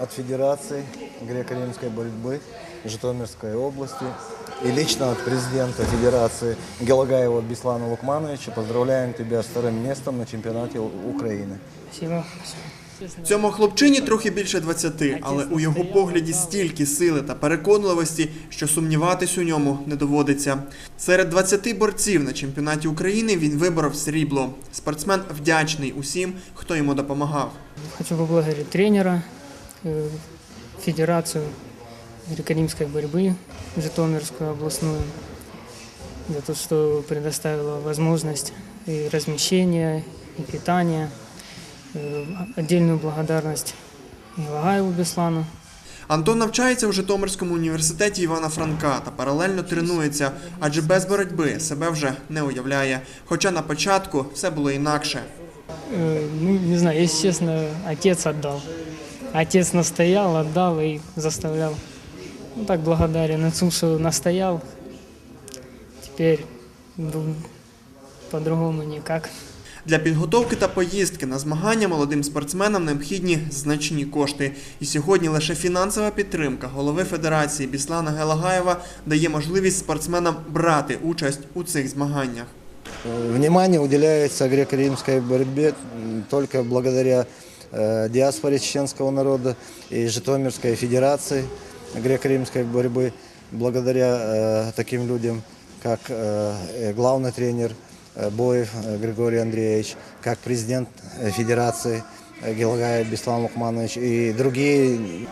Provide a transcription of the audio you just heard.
от Федерации греко-римской борьбы Житомирской области и лично от президента Федерации Гелагаева Беслана Лукмановича поздравляем тебя с вторым местом на чемпионате У- Украины. Спасибо. Цьому хлопчині трохи більше 20, але у його погляді стільки сили та переконливості, що сумніватись у ньому не доводиться. Серед 20 борців на чемпіонаті України він виборов срібло. Спортсмен вдячний усім, хто йому допомагав. Хочу поблагодарить тренера, э, Федерацию греко-римской борьбы Житомирскую областную за то, что предоставила возможность и размещения, и питания. Э, Отдельную благодарность Илагаеву Беслану. Антон навчається у Житомирському університеті Івана Франка та паралельно тренується, адже без боротьби себе вже не уявляє. Хоча на початку все було інакше. Э, Ну, не знаю, если честно, отец отдал. Отец настоял, отдал и заставлял. Ну, так благодарен отцу, что настоял. Теперь по-другому никак. Для підготовки та поїздки на змагання молодим спортсменам необхідні значні кошти. І сьогодні лише фінансова підтримка голови федерації Біслана Гелагаєва дає можливість спортсменам брати участь у цих змаганнях. Внимание уделяется греко-римской борьбе только благодаря диаспоре чеченского народа и Житомирской Федерации греко-римской борьбы, благодаря э, таким людям, как э, э, главный тренер э, Боев э, Григорий Андреевич, как президент э, Федерации э, Гелагаев Беслан Лукманович и другие